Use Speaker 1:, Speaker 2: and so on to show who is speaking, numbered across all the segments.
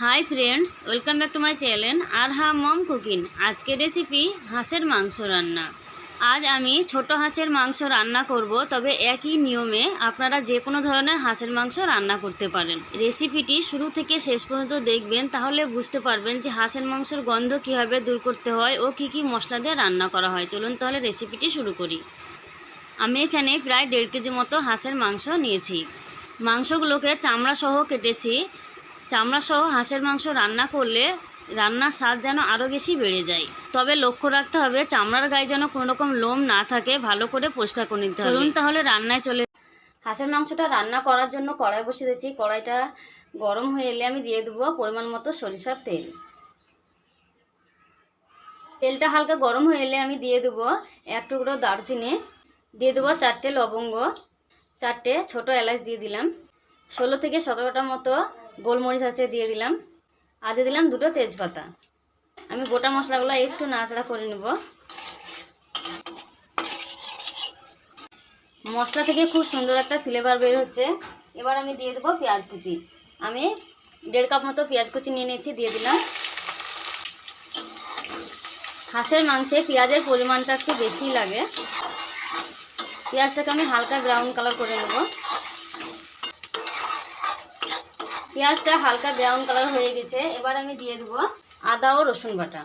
Speaker 1: Hi friends welcome back to my channel আর হা মম cooking আজকের recipe হাঁসের মাংস রান্না। আজ আমি ছোট হাঁসের মাংস রান্না করব, তবে একই নিয়মে আপনারা যে কোনো ধরনের হাঁসের মাংস রান্না করতে পারেন। রেসিপিটি শুরু থেকে শেষ পর্যন্ত দেখবেন, তাহলে বুঝতে পারবেন যে হাঁসের মাংসের গন্ধ কীভাবে দূর করতে হয় ও কী কী মশলা দিয়ে রান্না করা হয়। চলুন তাহলে রেসিপিটি শুরু করি। আমি এখানে প্রায় দেড় কেজি মতো হাঁসের মাংস নিয়েছি। মাংসগুলোকে চামড়া সহ কেটেছি। চামড়া সহ হাঁসের মাংস রান্না করলে রান্নার স্বাদ যেন আরও বেশি বেড়ে যায়। তবে লক্ষ্য রাখতে হবে চামড়ার গায়ে যেন কোনো রকম লোম না থাকে ভালো করে পরিষ্কার করে নিতে হবে। চলুন তাহলে রান্নায় চলে হাঁসের মাংসটা রান্না করার জন্য কড়াই বসিয়ে দিয়েছি কড়াইটা গরম হয়ে এলে আমি দিয়ে দেবো পরিমাণ মতো সরিষার তেল। তেলটা হালকা গরম হয়ে এলে আমি দিয়ে দেবো এক টুকরো দারচিনি দিয়ে দেবো চারটে লবঙ্গ চারটে ছোট এলাচ দিয়ে দিলাম। ষোলো থেকে সতেরোটার মতো গোলমরিচ আছে দিয়ে দিলাম। আর দিয়ে দিলাম দুটো তেজপাতা। আমি গোটা মশলাগুলো একটু নাড়াচাড়া করে নেব। মশলা থেকে খুব সুন্দর একটা ফ্লেভার বের হচ্ছে। এবার আমি দিয়ে দেবো পেঁয়াজ কুচি। আমি দেড় কাপ মতো পেঁয়াজ কুচি নিয়ে নিয়েছি, দিয়ে দিলাম। হাঁসের মাংসে পেঁয়াজের পরিমাণটা একটু বেশি লাগে। পেঁয়াজটাকে আমি হালকা ব্রাউন কালার করে নেব। পেঁয়াজটা হালকা ব্রাউন কালার হয়ে গেছে, এবার আমি দিয়ে দেবো আদা ও রসুন বাটা।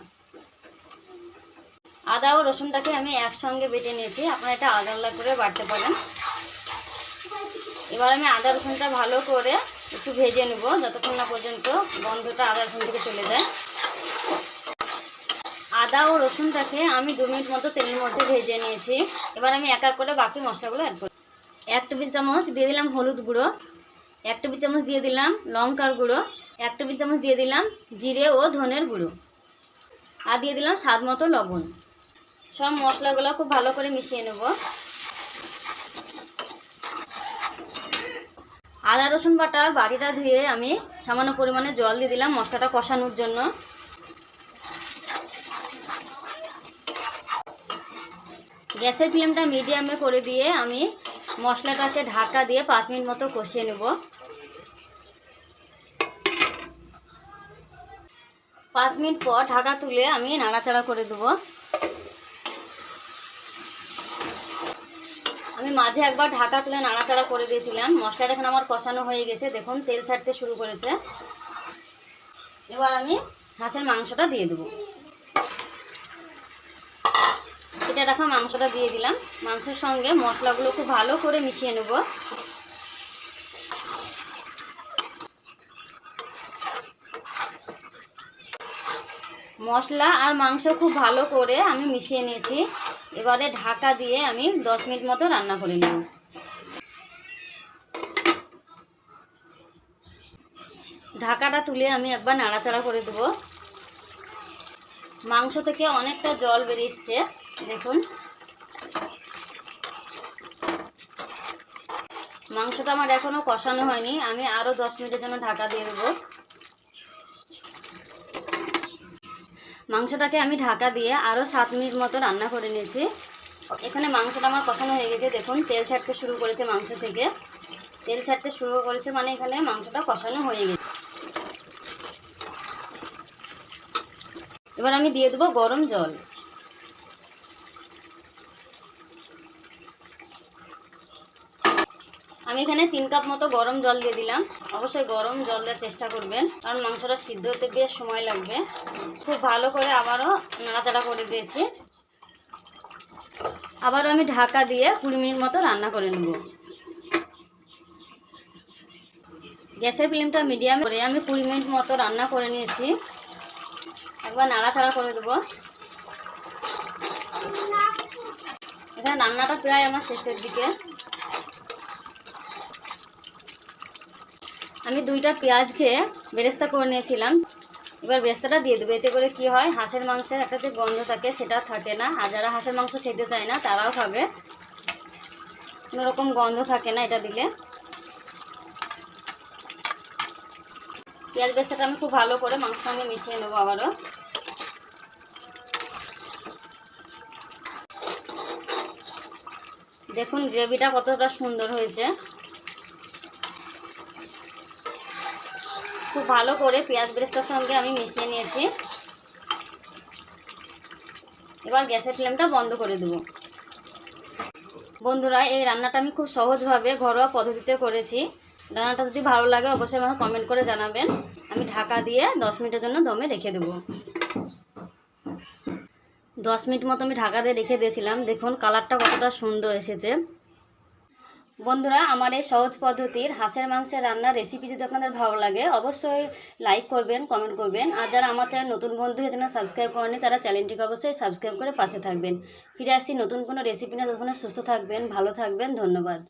Speaker 1: আদা ও রসুনটাকে আমি একসঙ্গে বেটে নিয়েছি, আপনারা এটা আলাদা আলাদা করে বাটতে পারেন। এবার আমি আদা রসুনটা ভালো করে একটু ভেজে নেব, যতক্ষণ না পর্যন্ত গন্ধটা আদা রসুন থেকে চলে যায়। আদা ও রসুনটাকে আমি দু মিনিট মতো তেলের মধ্যে ভেজে নিয়েছি। এবার আমি এক এক করে বাকি মশলাগুলো অ্যাড করি। এক টেবিল চামচ দিয়ে দিলাম হলুদ গুঁড়ো। এক টেবিল চামচ দিয়ে দিলাম লঙ্কার গুঁড়ো এক টেবিল চামচ দিয়ে দিলাম জিরে ও ধনের গুঁড়ো আর দিয়ে দিলাম স্বাদ মতো লবণ। সব মশলাগুলো খুব ভালো করে মিশিয়ে নেব। আদা, রসুন বাটার বাটিটা ধুয়ে আমি সামান্য পরিমাণে জল দিয়ে দিলাম মশলাটা কষানোর জন্য। গ্যাসের ফ্লেমটা মিডিয়ামে করে দিয়ে আমি মশলাটাকে ঢাকা দিয়ে পাঁচ মিনিট মতো কষিয়ে নেব। পাঁচ মিনিট পর ঢাকা তুলে আমি নাড়াচাড়া করে দেব। আমি মাঝে একবার ঢাকা তুলে নাড়াচাড়া করে দিয়েছিলাম। মশলাটা এখন আমার কষানো হয়ে গেছে। দেখুন, তেল ছাড়তে শুরু করেছে। এবার আমি হাঁসের মাংসটা দিয়ে দেবো। রাখা মাংসটা দিয়ে দিলাম। মাংসের সঙ্গে মশলাগুলো খুব ভালো করে মিশিয়ে নেব। মশলা আর মাংস খুব ভালো করে আমি মিশিয়ে নিয়েছি। এবারে ঢাকা দিয়ে আমি দশ মিনিট মতো রান্না করে নেব। ঢাকাটা তুলে আমি একবার নাড়াচাড়া করে দেবো। মাংস থেকে অনেকটা জল বেরিয়েছে দেখুন মাংসটা আমার এখনও কষানো হয়নি। আমি আরও দশ মিনিটের জন্য ঢাকা দিয়ে দেবো। মাংসটাকে আমি ঢাকা দিয়ে আরও সাত মিনিট মতো রান্না করে নিয়েছি। এখানে মাংসটা আমার কষানো হয়ে গেছে। দেখুন, তেল ছাড়তে শুরু করেছে মাংস থেকে। তেল ছাড়তে শুরু করেছে মানে এখানে মাংসটা কষানো হয়ে গেছে। এবার আমি দিয়ে দেবো গরম জল। আমি এখানে তিন কাপ মতো গরম জল দিয়ে দিলাম। অবশ্যই গরম জল দেওয়ার চেষ্টা করবেন, কারণ মাংসটা সিদ্ধ হতে বেশ সময় লাগবে। খুব ভালো করে আবারও নাড়াচাড়া করে দিয়েছি। আবারও আমি ঢাকা দিয়ে কুড়ি মিনিট মতো রান্না করে নেব। গ্যাসের ফ্লেমটা মিডিয়াম করে আমি কুড়ি মিনিট মতো রান্না করে নিয়েছি। একবার নাড়াচাড়া করে দেবো। এখানে রান্নাটা প্রায় আমার শেষের দিকে। আমি দুইটা পেঁয়াজকে বেরেস্তা করে নিয়েছিলাম। এবার বেরেস্তাটা দিয়ে দেবো, এতে করে কি হয়, হাঁসের মাংসের একটা যে গন্ধ থাকে সেটা থাকে না, আর যারা হাঁসের মাংস খেতে চায় না, তারাও খাবে। কোনো রকম গন্ধ থাকে না এটা দিলে। পেঁয়াজ বেরেস্তাটা আমি খুব ভালো করে মাংসের সঙ্গে মিশিয়ে নেব আবারও। দেখুন, গ্রেভিটা কতটা সুন্দর হয়েছে। খুব ভালো করে পেঁয়াজ বেরেস্তার সঙ্গে আমি মিশিয়ে নিয়েছি। এবার গ্যাসের ফ্লেমটা বন্ধ করে দেবো। বন্ধুরা, এই রান্নাটা আমি খুব সহজভাবে ঘরোয়া পদ্ধতিতে করেছি। রান্নাটা যদি ভালো লাগে, অবশ্যই আমাকে কমেন্ট করে জানাবেন। আমি ঢাকা দিয়ে দশ মিনিটের জন্য দমে রেখে দেবো। দশ মিনিট মতো আমি ঢাকা দিয়ে রেখে দিয়েছিলাম। দেখুন, কালারটা কতটা সুন্দর এসেছে। বন্ধুরা, আমার এই সহজ পদ্ধতির হাঁসের মাংসের রান্নার রেসিপি যদি আপনাদের ভালো লাগে, অবশ্যই লাইক করবেন কমেন্ট করবেন। আর যারা আমার চ্যানেল নতুন বন্ধু হয়েছে না সাবস্ক্রাইব করেনি তারা চ্যানেলটিকে অবশ্যই সাবস্ক্রাইব করে পাশে থাকবেন। ফিরে আসি নতুন কোনো রেসিপি না তখন সুস্থ থাকবেন, ভালো থাকবেন, ধন্যবাদ।